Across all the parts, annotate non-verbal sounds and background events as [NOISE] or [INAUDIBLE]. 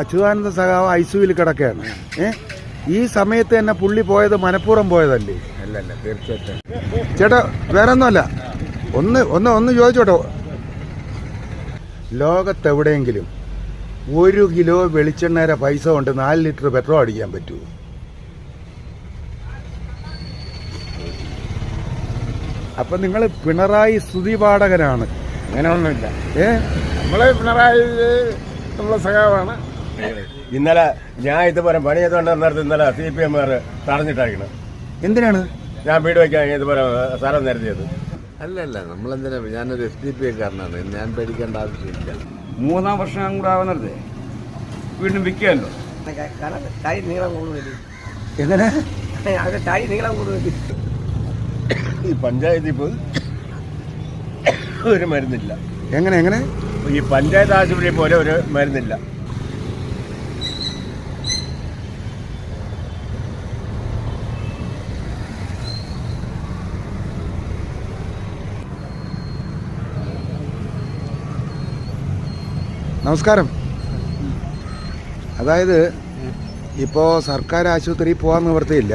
അച്യുതാനന്ദ സഖാവ് ഐസുവിൽ കിടക്കുകയാണ്. ഏ? ഈ സമയത്ത് തന്നെ പുള്ളി പോയത് മനഃപൂർവം പോയതല്ലേ? അല്ലല്ല തീർച്ചയായിട്ടും. ചേട്ടാ വേറെ ഒന്നുമല്ല ഒന്ന് ഒന്ന് ഒന്ന് ചോദിച്ചോട്ടോ. ലോകത്തെവിടെയെങ്കിലും ഒരു കിലോ വെളിച്ചെണ്ണയുടെ പൈസ കൊണ്ട് നാല് ലിറ്റർ പെട്രോൾ അടിക്കാൻ പറ്റുമോ അപ്പൊ നിങ്ങൾ പിണറായി സ്തുതി പാഠകനാണ്. അങ്ങനെയൊന്നുമില്ല. ഏ? നമ്മളെ പിണറായി നമ്മളെ സഖാവാണ്. ഇന്നലെ ഞാൻ ഇതുപോലെ പണി ചെയ്തുകൊണ്ട് നേരത്തെ ഇന്നലെ സി പി എമ്മാർ തടഞ്ഞിട്ടായിരിക്കണം എന്തിനാണ്? ഞാൻ വീട് വയ്ക്കാൻ ഇതുപോലെ സ്ഥലം നിരത്തിയത്. അല്ല അല്ല നമ്മളെന്തിനാ? ഞാനൊരു എസ് ഡി പി കാരനാണ് ഞാൻ പേടിക്കേണ്ട ആവശ്യമില്ല. മൂന്നാം വർഷം കൂടെ ആവുന്നത് വീണ്ടും വിൽക്കുകയല്ലോ. തൈ നീളം കൂടുതൽ എങ്ങനെ? അത് തൈ നീളം കൂടുതൽ ഈ പഞ്ചായത്തിൽ പോയി ഒരു മരുന്നില്ല. എങ്ങനെ എങ്ങനെ? ഈ പഞ്ചായത്ത് ആശുപത്രി പോലെ ഒരു മരുന്നില്ല. നമസ്കാരം. അതായത് ഇപ്പോൾ സർക്കാർ ആശുപത്രി പോകാൻ നിവൃത്തിയില്ല.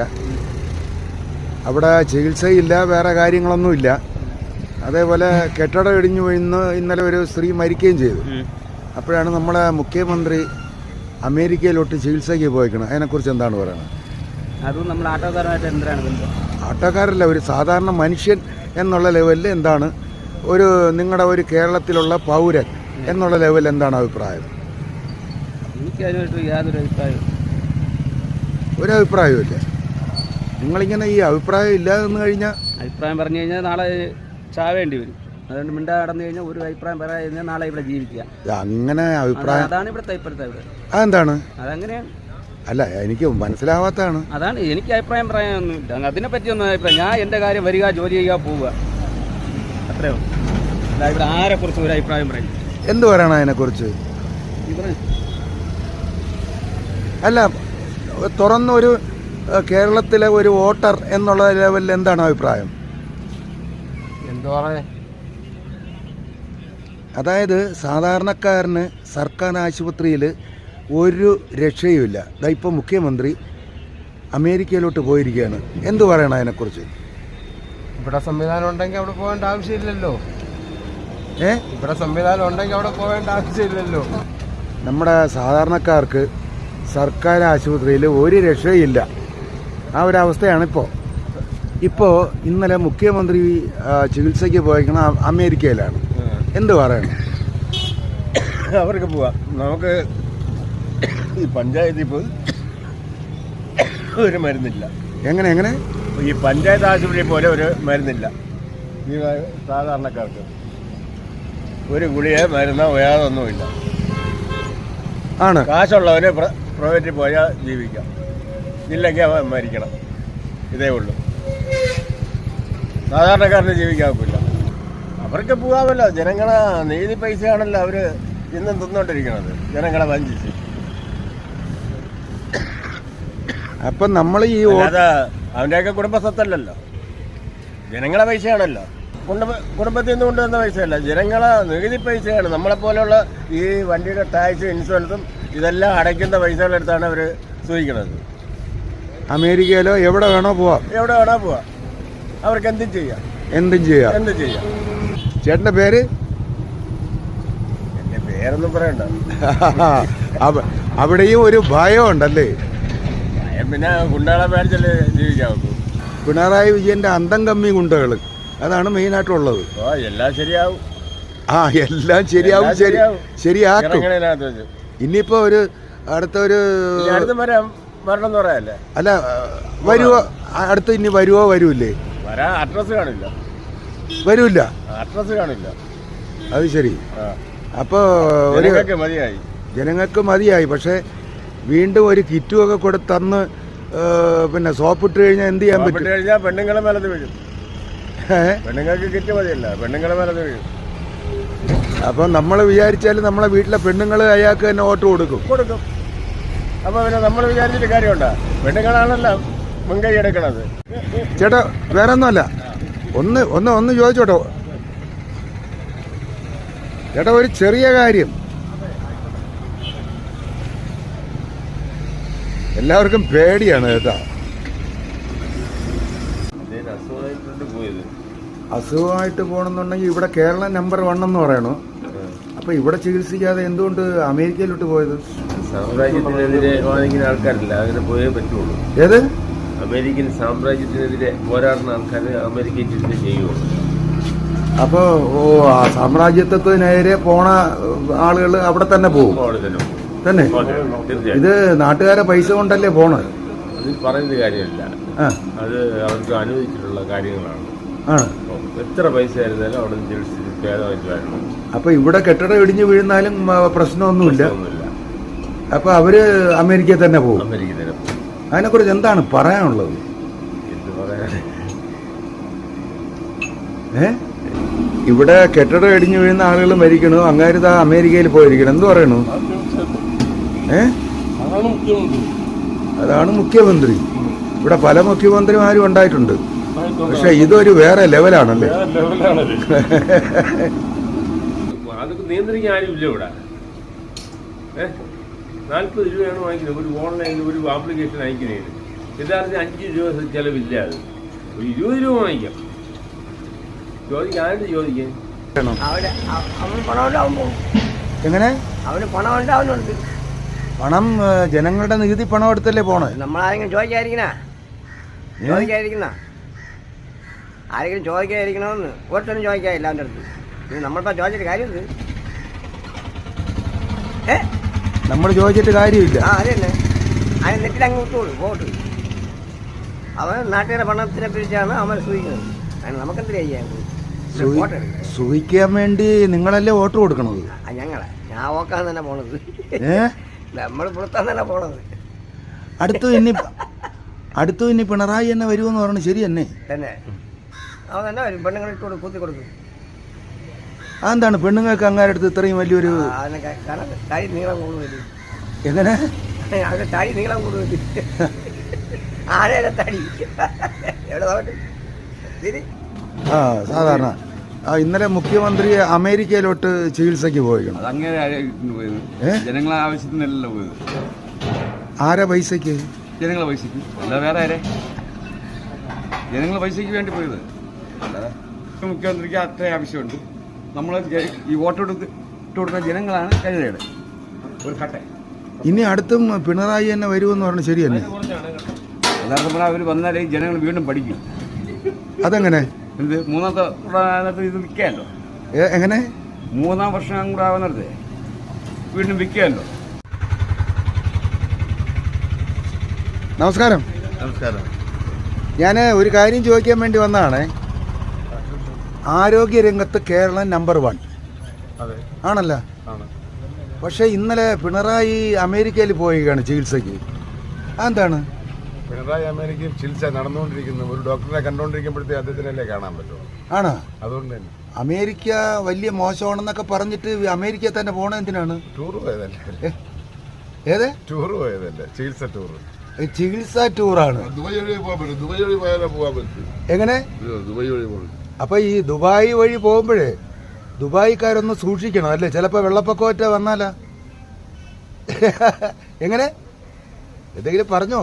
അവിടെ ചികിത്സയില്ല വേറെ കാര്യങ്ങളൊന്നുമില്ല. അതേപോലെ കെട്ടിടം ഇടിഞ്ഞു വീഴുന്ന ഇന്നലെ ഒരു സ്ത്രീ മരിക്കുകയും ചെയ്തു. അപ്പോഴാണ് നമ്മളെ മുഖ്യമന്ത്രി അമേരിക്കയിലോട്ട് ചികിത്സയ്ക്ക് പോയിക്കണം അതിനെക്കുറിച്ച് എന്താണ് പറയുന്നത്? അതും നമ്മൾ ആട്ടോക്കാരുമായിട്ട് എന്തിനാണ് ആട്ടക്കാരല്ല ഒരു സാധാരണ മനുഷ്യൻ എന്നുള്ള ലെവലിൽ എന്താണ്? ഒരു നിങ്ങളുടെ ഒരു കേരളത്തിലുള്ള പൗരൻ എന്നുള്ള ലെവലിൽ എന്താണ് അഭിപ്രായം? എനിക്ക് ഒരു യാതൊരു അഭിപ്രായവും ഒരു അഭിപ്രായമില്ല നിങ്ങളിങ്ങനെ ഈ അഭിപ്രായം ഇല്ലാതെ നിന്ന് കഴിഞ്ഞാൽ അഭിപ്രായം പറഞ്ഞു കഴിഞ്ഞാൽ നാളെ ചാവേണ്ടി വരും. അതുകൊണ്ട് മിണ്ടാ കടന്നു കഴിഞ്ഞാൽ ഒരു അഭിപ്രായം പറയാതെ നാളെ ഇവിടെ ജീവിക്കുക. അങ്ങനെ അഭിപ്രായം അതാണ് ഇവിടുത്തെ ഇപ്പോഴത്തെ ഇവിടെ അതെന്താണ്? അതങ്ങനെയാണ് അല്ല എനിക്ക് മനസ്സിലാവാത്തതാണ്. അതാണ് എനിക്ക് അഭിപ്രായം പറയാനൊന്നുമില്ല അതിനെ പറ്റിയൊന്നും അഭിപ്രായം ഞാൻ എന്റെ കാര്യം വരിക ജോലി ചെയ്യുക പോവുക. അത്രയോ അല്ല ഇവിടെ ആരെക്കുറിച്ച് ഒരു അഭിപ്രായം പറയും? എന്ത് പറയണം അതിനെക്കുറിച്ച്? കുറിച്ച് അല്ല തുറന്നൊരു കേരളത്തിലെ ഒരു വോട്ടർ എന്നുള്ള ലെവലിൽ എന്താണ് അഭിപ്രായം? അതായത് സാധാരണക്കാരന് സർക്കാർ ആശുപത്രിയിൽ ഒരു രക്ഷയുമില്ല. ദാ ഇപ്പോൾ മുഖ്യമന്ത്രി അമേരിക്കയിലോട്ട് പോയിരിക്കുകയാണ്. എന്ത് പറയണം അതിനെക്കുറിച്ച്? ഇവിടെ സംവിധാനം ഉണ്ടെങ്കിൽ അവിടെ പോകേണ്ട ആവശ്യമില്ലല്ലോ. ഏ? ഇവിടെ സംവിധാനം ഉണ്ടെങ്കിൽ അവിടെ പോകേണ്ട ആവശ്യമില്ലല്ലോ. നമ്മുടെ സാധാരണക്കാർക്ക് സർക്കാർ ആശുപത്രിയിൽ ഒരു രക്ഷയില്ല ആ ഒരു ഇപ്പോൾ. ഇപ്പോൾ ഇന്നലെ മുഖ്യമന്ത്രി ചികിത്സയ്ക്ക് പോയിരിക്കണ അമേരിക്കയിലാണ്. എന്ത് പറയണം അവർക്ക് പോവാം. നമുക്ക് ഈ പഞ്ചായത്തിൽ പോയി ഒരു മരുന്നില്ല. എങ്ങനെ എങ്ങനെ? ഈ പഞ്ചായത്ത് ആശുപത്രി പോലെ ഒരു മരുന്നില്ല. ഈ സാധാരണക്കാർക്ക്. ഒരു ഗുളിക മരുന്നോ വേറൊന്നുമില്ല ആണ്. കാശുള്ളവന് പ്ര- പ്രൈവറ്റിൽ പോയാൽ ജീവിക്കാം. ഇല്ലെങ്കിൽ അവൻ മരിക്കണം. ഇതേ ഉള്ളൂ. സാധാരണക്കാരന് ജീവിക്കാൻ ഒക്കില്ല. അവർക്ക് പോകാമല്ലോ ജനങ്ങളെ നീതി പൈസയാണല്ലോ അവർ ഇന്നും തിന്നോണ്ടിരിക്കണത്. ജനങ്ങളെ വഞ്ചിച്ച്. അപ്പം നമ്മൾ ഈ അല്ലാതെ അവന്റെയൊക്കെ കുടുംബ സ്വത്തല്ലല്ലോ ജനങ്ങളെ പൈസയാണല്ലോ. കുടുംബ കുടുംബത്തിൽ നിന്ന് കൊണ്ടുവന്ന പൈസയല്ല. ജനങ്ങളെ നികുതി പൈസയാണ്. നമ്മളെ പോലെയുള്ള ഈ വണ്ടിയുടെ ടാക്സ് ഇൻഷുറൻസും ഇതെല്ലാം അടയ്ക്കുന്ന പൈസകളെടുത്താണ് അവർ സൂചിക്കുന്നത്. അമേരിക്കയിലോ എവിടെ വേണോ പോവാം. എവിടെ വേണോ പോവാം. അവർക്ക് എന്തും ചെയ്യാം. എന്തും ചെയ്യാം. എന്തും ചെയ്യാം. ചേട്ടന്റെ പേര്? എന്റെ പേരൊന്നും പറയണ്ട. അവ- അവിടെയും ഒരു ഭയം പിന്നെ ഗുണ്ടകളെ പേടിച്ചല്ലേ ജീവിക്കാൻ നോക്കൂ പിണറായി വിജയന്റെ അന്തം കമ്മി ഗുണ്ടകൾ. അതാണ് മെയിനായിട്ടുള്ളത് എല്ലാം ശരിയാവും. ആ എല്ലാം ശരിയാവും ശരി. ശരിയാക്കും. ഇനിയിപ്പോ ഒരു അടുത്ത ഒരു അല്ല വരുവോ? അടുത്ത് ഇനി വരുവോ വരൂല്ലേ? വരാൻ അഡ്രസ് കാണില്ല. വരൂല്ല. അഡ്രസ് കാണില്ല. അത് ശരി. അപ്പോ ഒരു മതിയായി. ജനങ്ങൾക്ക് മതിയായി. പക്ഷെ വീണ്ടും ഒരു കിറ്റും ഒക്കെ കൊടുത്തന്ന് തന്ന് പിന്നെ സോപ്പിട്ട് കഴിഞ്ഞാൽ എന്ത് ചെയ്യാൻ പറ്റും? കഴിഞ്ഞാൽ പെണ്ണുങ്ങളെ മേലത് വീഴും? പെണ്ണുങ്ങൾക്ക് കിറ്റ് മതിയല്ല പെണ്ണുങ്ങളെ മേലത് വീഴും. അപ്പൊ നമ്മൾ വിചാരിച്ചാൽ നമ്മളെ വീട്ടിലെ പെണ്ണുങ്ങൾ അയാൾക്ക് തന്നെ വോട്ട് കൊടുക്കും. കൊടുക്കും. അപ്പൊ പിന്നെ നമ്മൾ വിചാരിച്ചിട്ട് കാര്യമുണ്ടോ? പെണ്ണുങ്ങളാണല്ലോ. മുൻകൈ എടുക്കണത് ചേട്ടാ വേറെ ഒന്നുമല്ല ഒന്ന് ഒന്ന് ഒന്ന് ചോദിച്ചോട്ടോ. ചേട്ടാ ഒരു ചെറിയ കാര്യം. എല്ലാവർക്കും പേടിയാണ് ചേട്ടാ അസുഖമായിട്ട് പോകണമെന്നുണ്ടെങ്കിൽ ഇവിടെ കേരള നമ്പർ വൺ എന്ന് പറയണു. അപ്പൊ ഇവിടെ ചികിത്സിക്കാതെ എന്തുകൊണ്ട് അമേരിക്കയിലോട്ട് പോയത്? സാമ്രാജ്യത്തിനെതിരെ ആൾക്കാരില്ല. അങ്ങനെ പോയേ പറ്റുള്ളൂ. ഏത്? അമേരിക്കൻ സാമ്രാജ്യത്തിനെതിരെ പോരാടുന്ന ആൾക്കാർ അമേരിക്കൻ ചിന്ത ചെയ്യുമോ അപ്പോ ഓ ആ സാമ്രാജ്യത്വത്തിനെതിരെ പോണ ആളുകൾ അവിടെ തന്നെ പോകും. അവിടെ തന്നെ പോകും. തന്നെ? ഇത് നാട്ടുകാരെ പൈസ കൊണ്ടല്ലേ പോണത്? അതിൽ പറയുന്ന കാര്യമല്ല. അത് അവർക്ക് അനുവദിച്ചിട്ടുള്ള കാര്യങ്ങളാണ്. എത്ര പൈസ ആയിരുന്നാലും അവിടെ നിന്ന് ചികിത്സിച്ച് ഭേദമായിട്ട് വരണം. അപ്പൊ ഇവിടെ കെട്ടിടം ഇടിഞ്ഞു വീഴുന്നാലും പ്രശ്നമൊന്നുമില്ല. അപ്പൊ അവർ അമേരിക്കയിൽ തന്നെ പോകും. അമേരിക്ക തന്നെ പോകും. അതിനെക്കുറിച്ച് എന്താണ് പറയാനുള്ളത്? ഏ? ഇവിടെ കെട്ടിടം ഇടിഞ്ഞു വീഴുന്ന ആളുകൾ മരിക്കണു. അങ്ങാരിത അമേരിക്കയിൽ പോയിരിക്കണം. എന്ത് പറയണു? ഏ? അതാണ് മുഖ്യമന്ത്രി. ഇവിടെ പല മുഖ്യമന്ത്രിമാരും ഉണ്ടായിട്ടുണ്ട്. പക്ഷെ ഇതൊരു വേറെ ലെവലാണല്ലേ? [LAUGHS] നിയന്ത്രിക്കാൻ ഇല്ല ഇവിടെ. ഏ? നാൽപ്പത് രൂപയാണ് വാങ്ങിക്കുന്നത്. ഒരു ഓൺലൈനിൽ ഒരു ആപ്ലിക്കേഷൻ അയക്കുന്നതിന്. യഥാർത്ഥത്തിൽ അഞ്ച് രൂപ ചിലവില്ല അത്. ഒരു ഇരുപത് രൂപ വാങ്ങിക്കാം. ചോദിക്കാൻ ആരുടെ ചോദിക്കാൻ എങ്ങനെ? അവന് പണം ഉണ്ടാവുന്നുണ്ട് പണം ജനങ്ങളുടെ നികുതി പണം എടുത്തല്ലേ പോണേ? നമ്മളാരെങ്കിലും ചോദിക്കാതിരിക്കണ? ചോദിക്കാതിരിക്കുന്ന ആരെങ്കിലും ചോദിക്കാതിരിക്കണമെന്ന് ഒരിടത്തും ചോദിക്കാതില്ല അവന്റെ അടുത്ത്. ഇത് നമ്മളിപ്പോൾ ചോദിച്ചിട്ട് കാര്യം ഏ? നമ്മൾ ചോദിച്ചിട്ട് കാര്യമില്ല. ആ അത് തന്നെ എന്നിട്ട് അങ്ങ് വിട്ടോളൂ പോട്ട് അവൻ നാട്ടുകാരുടെ പണത്തിനെ പിടിച്ചാണ് അവൻ സൂചിക്കുന്നത്. അതിന് നമുക്കെന്ത് ചെയ്യാൻ സൂഹിക്കാൻ വേണ്ടി നിങ്ങളല്ലേ വോട്ട് കൊടുക്കണത്? ഞങ്ങളെ. ഞാൻ ഓക്കാൻ തന്നെ പോണത്. നമ്മൾ പുറത്താൻ തന്നെ പോണത്. അടുത്തു ഇനി അടുത്തു ഇനി പിണറായി തന്നെ വരുമെന്ന് പറഞ്ഞു ശരി തന്നെ. തന്നെ അവൻ തന്നെ വരും. പെണ്ണുങ്ങളിട്ട് കൂത്തി കൊടുക്കും. അതെന്താണ്? പെണ്ണുങ്ങൾക്ക് അങ്ങാരടുത്ത് ഇത്രയും വലിയൊരു തടി നീളം കൂടുതൽ എങ്ങനെ? തടി നീളം കൂടുതൽ ആനയുടെ തടി. എവിടെ ആ സാധാരണ. ആ ഇന്നലെ മുഖ്യമന്ത്രി അമേരിക്കയിലോട്ട് ചികിത്സയ്ക്ക് പോയിക്കണം ജനങ്ങളെ ആവശ്യത്തിനല്ലല്ലോ പോയത്. ആരാ പൈസയ്ക്ക്? ജനങ്ങളെ പൈസക്ക് അല്ല വേറെ ആരെ? ജനങ്ങളെ പൈസയ്ക്ക് വേണ്ടി പോയത്. മുഖ്യമന്ത്രിക്ക് അത്ര ആവശ്യമുണ്ട്. നമ്മൾ ഈ വോട്ട് കൊടുത്ത് ഇട്ട് കൊടുക്കുന്ന ജനങ്ങളാണ് കഴുതയുടെ ഒരു കട്ട ഇനി അടുത്തും പിണറായി തന്നെ വരുമെന്ന് പറഞ്ഞു ശരി തന്നെ അവർ വന്നാലേ ഈ ജനങ്ങൾ വീണ്ടും പഠിക്കും. അതെങ്ങനെ? എന്ത് മൂന്നാമത്തെ പ്രായത്തിൽ ഇത് വിൽക്കാമല്ലോ എങ്ങനെ? മൂന്നാം വർഷം കൂടെ ആവുന്നിടത്ത് വീണ്ടും വിൽക്കാമല്ലോ നമസ്കാരം. നമസ്കാരം. ഞാൻ ഒരു കാര്യം ചോദിക്കാൻ വേണ്ടി വന്നതാണ്. ആരോഗ്യരംഗത്ത് കേരളം നമ്പർ വൺ അതെ. ആണല്ലോ? പക്ഷേ ഇന്നലെ പിണറായി അമേരിക്കയിൽ പോവുകയാണ് ചികിത്സയ്ക്ക്. അതെന്താണ്? പിണറായി അമേരിക്കയിൽ ചികിത്സ നടന്നുകൊണ്ടിരിക്കുന്നു. ഒരു ഡോക്ടറെ കണ്ടുകൊണ്ടിരിക്കുമ്പോഴത്തേ അദ്ദേഹത്തിനല്ലേ കാണാൻ പറ്റുള്ളൂ ആണോ? അതുകൊണ്ട് തന്നെ. അമേരിക്ക വലിയ മോശമാണെന്നൊക്കെ പറഞ്ഞിട്ട് അമേരിക്ക തന്നെ പോണ എന്തിനാണ്? ടൂർ പോയതല്ലേ? ഏത്? ടൂർ പോയതല്ലേ? ചികിത്സ ടൂർ ചികിത്സാ ടൂറാണ്. ദുബായ് വഴി പോകാൻ പറ്റും. ദുബായ് വഴി പോയാലേ പോകാൻ പറ്റും. എങ്ങനെ? ദുബായ് വഴി പോകും അപ്പൊ ഈ ദുബായ് വഴി പോകുമ്പോഴേ ദുബായിക്കാരൊന്ന് സൂക്ഷിക്കണം അല്ലേ? ചിലപ്പോ വെള്ളപ്പൊക്കമൊറ്റ വന്നാലാ. എങ്ങനെ? എന്തെങ്കിലും പറഞ്ഞോ?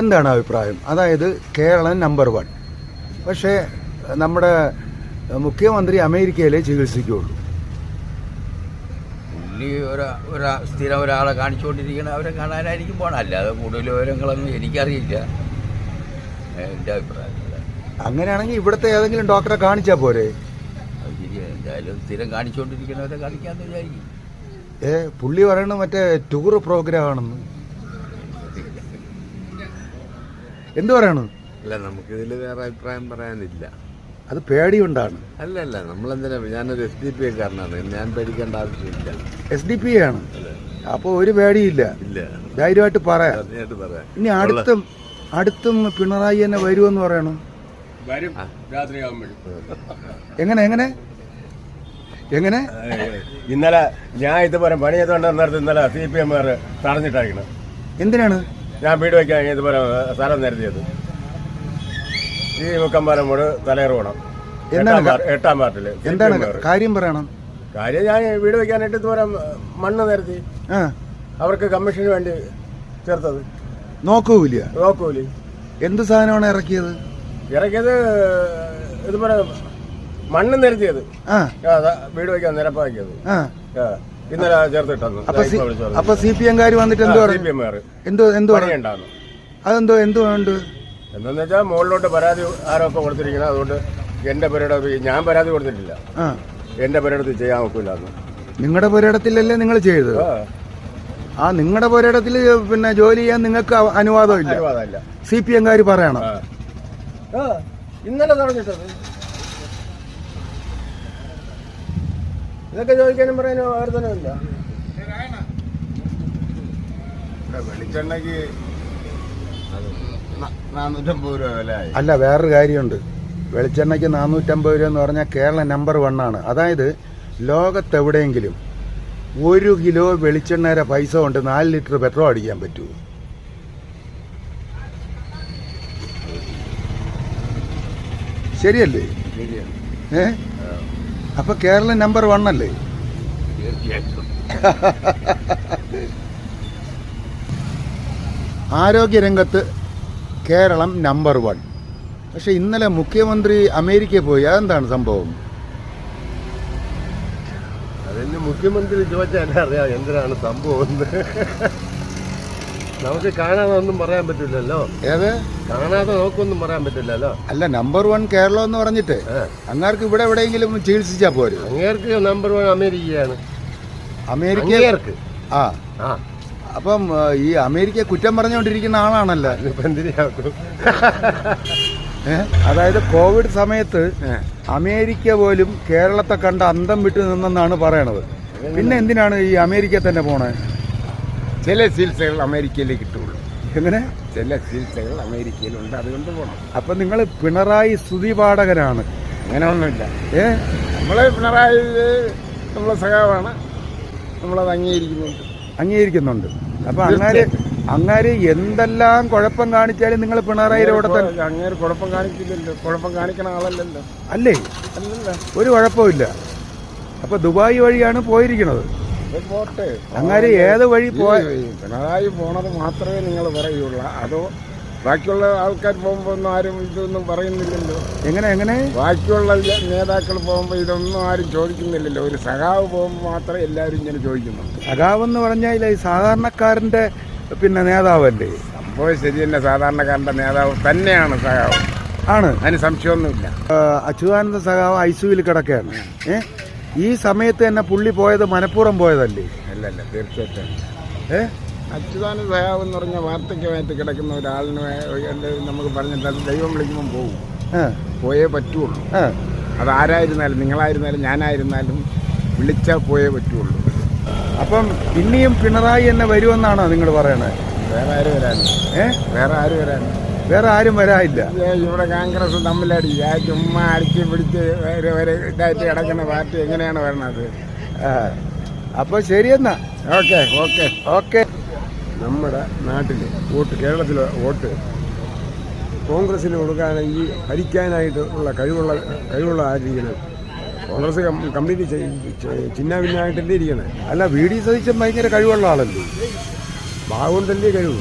എന്താണ് അഭിപ്രായം? അതായത് കേരളം നമ്പർ വൺ പക്ഷേ നമ്മുടെ മുഖ്യമന്ത്രി അമേരിക്കയിലെ ചികിത്സിക്കുകയുള്ളൂ. പുള്ളി ഒരാ സ്ഥിരം ഒരാളെ കാണിച്ചുകൊണ്ടിരിക്കണം അവരെ കാണാനായിരിക്കും പോകണം അല്ലാതെ കൂടുതൽ വിവരങ്ങളൊന്നും എനിക്കറിയില്ല. എന്റെ അങ്ങനെയാണെങ്കിൽ ഇവിടുത്തെ ഏതെങ്കിലും ഡോക്ടറെ കാണിച്ചാൽ പോരെ? അത് ശരിയാ എന്തായാലും സ്ഥിരം കാണിച്ചുകൊണ്ടിരിക്കണവരെ കാണിക്കാമെന്ന് വിചാരിക്കും. ഏ പുള്ളി പറയണ മറ്റേ ടൂർ പ്രോഗ്രാം ആണെന്ന്. എന്തു പറയണു? അല്ല നമുക്കിതിൽ വേറെ അഭിപ്രായം പറയാനില്ല. അത് പേടിയുണ്ടാണ്. അല്ല അല്ല നമ്മളെന്തിനാ? ഞാനൊരു എസ് ഡി പി കാരനാണ്. ഞാൻ പേടിക്കേണ്ട ആവശ്യമില്ല. എസ് ഡി പി ആണ്. അപ്പോൾ ഒരു പേടിയില്ല. ഇല്ല. ധൈര്യമായിട്ട് പറയാം. ധൈര്യമായിട്ട് പറയാം. ഇനി അടുത്തും അടുത്തും പിണറായി തന്നെ വരുമെന്ന് പറയണം. വരും. രാത്രിയാകുമ്പോഴും എങ്ങനെ എങ്ങനെ? എങ്ങനെ? ഇന്നലെ ഞാൻ ഇതുപോലെ പണി ചെയ്തുകൊണ്ട് നേരത്തെ ഇന്നലെ സി പി എമ്മുകാർ തടഞ്ഞിട്ടായിരിക്കണം. എന്തിനാണ്? ഞാൻ വീട് വയ്ക്കാൻ ഇതുപോലെ സ്ഥലം നിരത്തിയത്. ഈ മുക്കമ്പാലം മൂട് തലയേറ് എന്താണ് എട്ടാം പാർട്ടിൽ പാർട്ടിൽ എന്താണ് കാര്യം പറയണം? കാര്യം ഞാൻ വീട് വെക്കാനായിട്ട് ഇതുപോലെ മണ്ണ് നിരത്തി. അവർക്ക് കമ്മീഷന് വേണ്ടി ചേർത്തത്. നോക്കൂല നോക്കൂല. എന്ത് സാധനമാണ് ഇറക്കിയത്? ഇറക്കിയത് ഇതുപോലെ മണ്ണ് നിരത്തിയത്. വീട് വയ്ക്കാൻ നിരപ്പാക്കിയത് ഇന്നലെ ചേർത്തിട്ടു അപ്പൊ സി- പി എംകാർ വന്നിട്ട് എന്തോ എന്തോ എന്തോ അതെന്തോ എന്തോ ഉണ്ട് എന്തെന്ന് വെച്ചാൽ മുകളിലോട്ട് പരാതി ആരൊക്കെ കൊടുത്തിരിക്കുന്നത് അതുകൊണ്ട് എന്റെ പേരുടെ ഞാൻ പരാതി കൊടുത്തിട്ടില്ല. എന്റെ പേരെടുത്ത് ചെയ്യാൻ ഒക്കില്ലാന്ന്. നിങ്ങളുടെ പുരയിടത്തിലല്ലേ നിങ്ങൾ ചെയ്തത്? ആ നിങ്ങളുടെ പോരാട്ടത്തിൽ പിന്നെ ജോലി ചെയ്യാൻ നിങ്ങൾക്ക് അനുവാദമില്ല. സി പി എംകാർ പറയണം. ഇന്നലെ തുടങ്ങിട്ടത് ഇതൊക്കെ ചോദിക്കാനും പറയാനും നാനൂറ്റമ്പത് രൂപ വില അല്ല വേറൊരു കാര്യമുണ്ട്. വെളിച്ചെണ്ണയ്ക്ക് നാനൂറ്റമ്പത് രൂപ എന്ന് പറഞ്ഞാൽ കേരള നമ്പർ വൺ ആണ്. അതായത് ലോകത്തെവിടെയെങ്കിലും ഒരു കിലോ വെളിച്ചെണ്ണയുടെ പൈസ കൊണ്ട് നാല് ലിറ്റർ പെട്രോൾ അടിക്കാൻ പറ്റുമോ? ശരിയല്ലേ? ഏ? അപ്പൊ കേരളം നമ്പർ വൺ അല്ലേ? ആരോഗ്യരംഗത്ത് കേരളം നമ്പർ വൺ. പക്ഷെ ഇന്നലെ മുഖ്യമന്ത്രി അമേരിക്കയിൽ പോയി. അതെന്താണ് സംഭവം? അതിന് മുഖ്യമന്ത്രി ചോദിച്ചാൽ അറിയാം എന്തിനാണ് സംഭവം നമുക്ക് കാണാതെ ഒന്നും പറയാൻ പറ്റില്ലല്ലോ. ഏത്? കാണാതെ നമുക്കൊന്നും പറയാൻ പറ്റില്ലല്ലോ. അല്ല നമ്പർ വൺ കേരളം എന്ന് പറഞ്ഞിട്ട് അങ്ങേർക്ക് ഇവിടെ എവിടെയെങ്കിലും ചികിത്സിച്ചാ പോരെ? അങ്ങേർക്ക് നമ്പർ വൺ അമേരിക്കയാണ്. അമേരിക്ക ആ. ആ. അപ്പം ഈ അമേരിക്ക കുറ്റം പറഞ്ഞുകൊണ്ടിരിക്കുന്ന ആളാണല്ലോ? അതായത് കോവിഡ് സമയത്ത് അമേരിക്ക പോലും കേരളത്തെ കണ്ട അന്തം വിട്ട് നിന്നെന്നാണ് പറയണത്. പിന്നെ എന്തിനാണ് ഈ അമേരിക്ക തന്നെ പോണേ? ചില ചികിത്സകൾ അമേരിക്കയിലേ കിട്ടുള്ളൂ എങ്ങനെ? ചില ചികിത്സകൾ അമേരിക്കയിലുണ്ട് അതുകൊണ്ട് പോകണം അപ്പൊ നിങ്ങൾ പിണറായി സ്തുതി പാഠകരാണ് അങ്ങനെ ഒന്നുമില്ല ഏ? നമ്മളെ പിണറായി നമ്മളെ സഖാവാണ്. നമ്മളത് അംഗീകരിക്കുന്നുണ്ട്. അംഗീകരിക്കുന്നുണ്ട്. അപ്പൊ അങ്ങാര് അങ്ങാര് എന്തെല്ലാം കുഴപ്പം കാണിച്ചാലും നിങ്ങൾ പിണറായി തന്നെ അങ്ങേര് കുഴപ്പം കാണിക്കില്ലല്ലോ. കുഴപ്പം കാണിക്കണ ആളല്ലല്ലോ. അല്ലേ? ഒരു കുഴപ്പമില്ല അപ്പൊ ദുബായ് വഴിയാണ് പോയിരിക്കുന്നത്. പോട്ടെ. അങ്ങാര് ഏത് വഴി പോയ പിണറായി പോണത് മാത്രമേ നിങ്ങൾ പറയുള്ളൂ. അതോ ബാക്കിയുള്ള ആൾക്കാർ പോകുമ്പോൾ ഒന്നും ആരും ഇതൊന്നും പറയുന്നില്ലല്ലോ. എങ്ങനെ എങ്ങനെ? ബാക്കിയുള്ള നേതാക്കൾ പോകുമ്പോൾ ഇതൊന്നും ആരും ചോദിക്കുന്നില്ലല്ലോ. ഒരു സഖാവ് പോകുമ്പോൾ മാത്രമേ എല്ലാവരും ഇങ്ങനെ ചോദിക്കുന്നുള്ളൂ. സഖാവെന്ന് പറഞ്ഞാൽ ഈ സാധാരണക്കാരന്റെ പിന്നെ നേതാവല്ലേ? സംഭവം ശരി തന്നെ സാധാരണക്കാരന്റെ നേതാവ് തന്നെയാണ് സഖാവ്. ആണ്. അതിന് സംശയമൊന്നുമില്ല. അച്യുതാനന്ദ സഖാവ് ഐസുവിൽ കിടക്കുകയാണ്. ഏ? ഈ സമയത്ത് തന്നെ പുള്ളി പോയത് മനഃപൂർവം പോയതല്ലേ? അല്ലല്ല തീർച്ചയായിട്ടും. ഏ? അച്യുതാനന്ദ സഖാവ് എന്ന് പറഞ്ഞ വാർദ്ധക്യമായിട്ട് കിടക്കുന്ന ഒരാളിനെ നമുക്ക് പറഞ്ഞിട്ട് ദൈവം വിളിക്കുമ്പോൾ പോകും പോയേ പറ്റുള്ളൂ. അത് അതാരായിരുന്നാലും നിങ്ങളായിരുന്നാലും ഞാനായിരുന്നാലും വിളിച്ചാൽ പോയേ പറ്റുള്ളൂ. അപ്പം ഇനിയും പിണറായി തന്നെ വരുമെന്നാണോ നിങ്ങൾ പറയണത് വേറെ ആരും വരാൻ ഏ? വേറെ ആരും വരാൻ വേറെ ആരും വരാനില്ല. ഇവിടെ കോൺഗ്രസ് തമ്മിലടി. ആ ചുമ്മാ അടിച്ച് പിടിച്ച് ഇതായിട്ട് കിടക്കുന്ന പാർട്ടി എങ്ങനെയാണ് വരണത്? അപ്പോൾ അപ്പൊ ശരിയെന്നാ ഓക്കെ ഓക്കെ. ഓക്കെ. നമ്മുടെ നാട്ടിൽ വോട്ട് കേരളത്തിൽ വോട്ട് കോൺഗ്രസിന് കൊടുക്കാനായി ഭരിക്കാനായിട്ട് ഉള്ള കഴിവുള്ള കഴിവുള്ള ആരിക്കണം കോൺഗ്രസ് കംപ്ലീറ്റ് ചിന്ന ഭിന്നായിട്ടല്ലേ ഇരിക്കണേ. അല്ല വി ഡി സതീശൻ ഭയങ്കര കഴിവുള്ള ആളല്ലേ? ഭാഗമുണ്ടല്ലേ കഴിവ്?